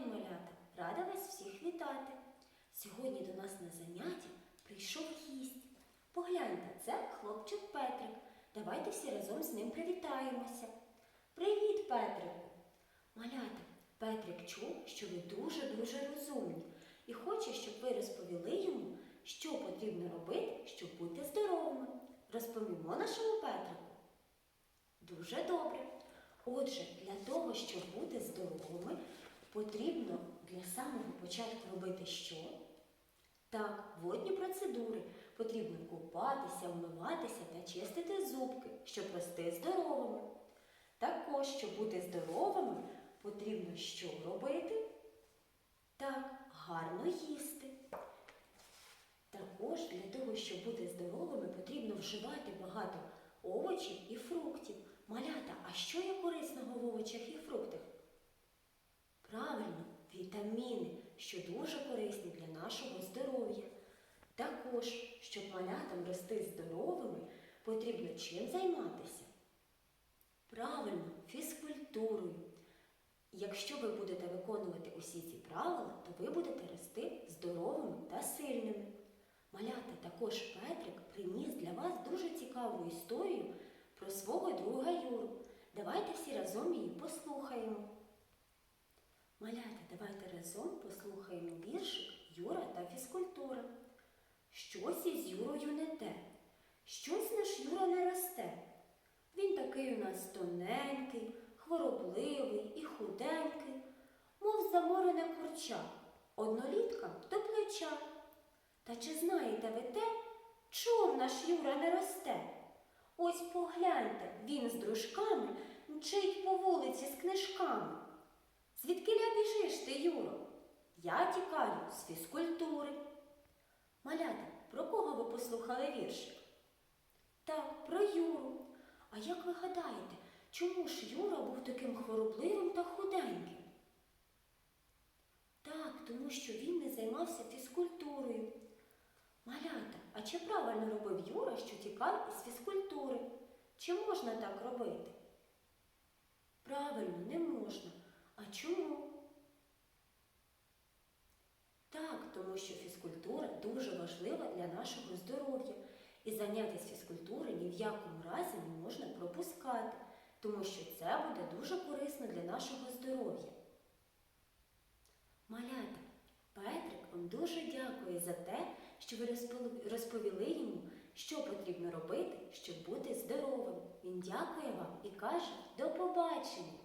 день, малята! Рада вас всіх вітати. Сьогодні до нас на заняття прийшов гість. Погляньте, це хлопчик Петрик. Давайте всі разом з ним привітаємося. Привіт, Петрику! Малята, Петрик чув, що ви дуже-дуже розумні і хоче, щоб ви розповіли йому, що потрібно робити, щоб бути здоровими. Розповімо нашому Петрику. Дуже добре. Отже, для того, щоб бути здоровими, потрібно для самого початку робити що? Так, водні процедури. Потрібно купатися, вмиватися та чистити зубки, щоб рости здоровими. Також, щоб бути здоровими, потрібно що робити? Так, гарно їсти. Також для того, щоб бути здоровими, потрібно вживати багато овочів і фруктів. Малята, а що є корисного в овочах і фруктах? Правильно, вітаміни, що дуже корисні для нашого здоров'я. Також, щоб малятам рости здоровими, потрібно чим займатися? Правильно, фізкультурою. Якщо ви будете виконувати усі ці правила, то ви будете рости здоровими та сильними. Малята, також Петрик приніс для вас дуже цікаву історію про свого друга Юру. Давайте всі разом її послухаємо. Малята, давайте разом послухаємо віршик Юра та фізкультура. Щось із Юрою не те, щось наш Юра не росте. Він такий у нас тоненький, хворобливий і худенький, мов заморене курча, однолітка до плеча. Та чи знаєте ви те, чом наш Юра не росте? Ось погляньте, він з дружками мчить по вулиці з книжками. Звідкиля біжиш ти, Юро? Я тікаю з фізкультури. Малята, про кого ви послухали віршик? Так, про Юру. А як ви гадаєте, чому ж Юра був таким хворобливим та худеньким? Так, тому що він не займався фізкультурою. Малята, а чи правильно робив Юра, що тікав із фізкультури? Чи можна так робити? Правильно, не можна. А чому? Так, тому що фізкультура дуже важлива для нашого здоров'я. І заняття з фізкультури ні в якому разі не можна пропускати, тому що це буде дуже корисно для нашого здоров'я. Малята, Петрик вам дуже дякує за те, що ви розповіли йому, що потрібно робити, щоб бути здоровим. Він дякує вам і каже до побачення.